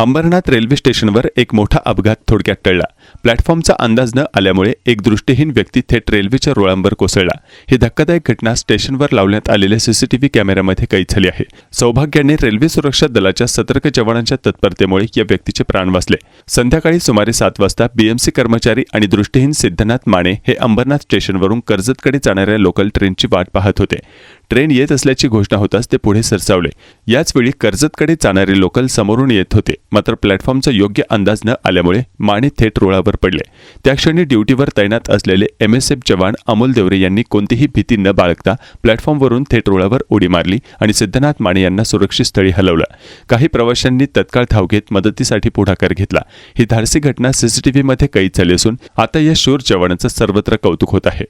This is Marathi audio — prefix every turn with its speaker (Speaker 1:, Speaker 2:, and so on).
Speaker 1: अंबरनाथ रेल्वे स्टेशनवर एक मोठा अपघात थोडक्यात टळला. प्लॅटफॉर्मचा अंदाज न आल्यामुळे एक दृष्टीहीन व्यक्ती थेट रेल्वेच्या रुळांवर कोसळला. ही धक्कादायक घटना स्टेशनवर लावण्यात आलेल्या सीसीटीव्ही कॅमेऱ्यामध्ये कैद झाली आहे. सौभाग्याने रेल्वे सुरक्षा दलाच्या सतर्क जवानांच्या तत्परतेमुळे या व्यक्तीचे प्राण वाचले. संध्याकाळी सुमारे सात वाजता बीएमसी कर्मचारी आणि दृष्टीहीन सिद्धनाथ माने हे अंबरनाथ स्टेशनवरून कर्जतकडे जाणाऱ्या लोकल ट्रेनची वाट पाहत होते. ट्रेन येत असल्याची घोषणा होताच ते पुढे सरसावले. याचवेळी कर्जतकडे जाणारे लोकल समोरून येत होते. मात्र प्लॅटफॉर्मचा योग्य अंदाज न आल्यामुळे माने थेट रुळावर पडले. त्या क्षणी ड्युटीवर तैनात असलेले एम एस एफ जवान अमोल देवरे यांनी कोणतीही भीती न बाळगता प्लॅटफॉर्मवरून थेट रुळावर उडी मारली आणि सिद्धनाथ माने यांना सुरक्षित स्थळी हलवलं. काही प्रवाशांनी तत्काळ धाव घेत मदतीसाठी पुढाकार घेतला. ही धाडसी घटना सीसीटीव्हीमध्ये कैद झाली असून आता या शूर जवानाचं सर्वत्र कौतुक होत आहे.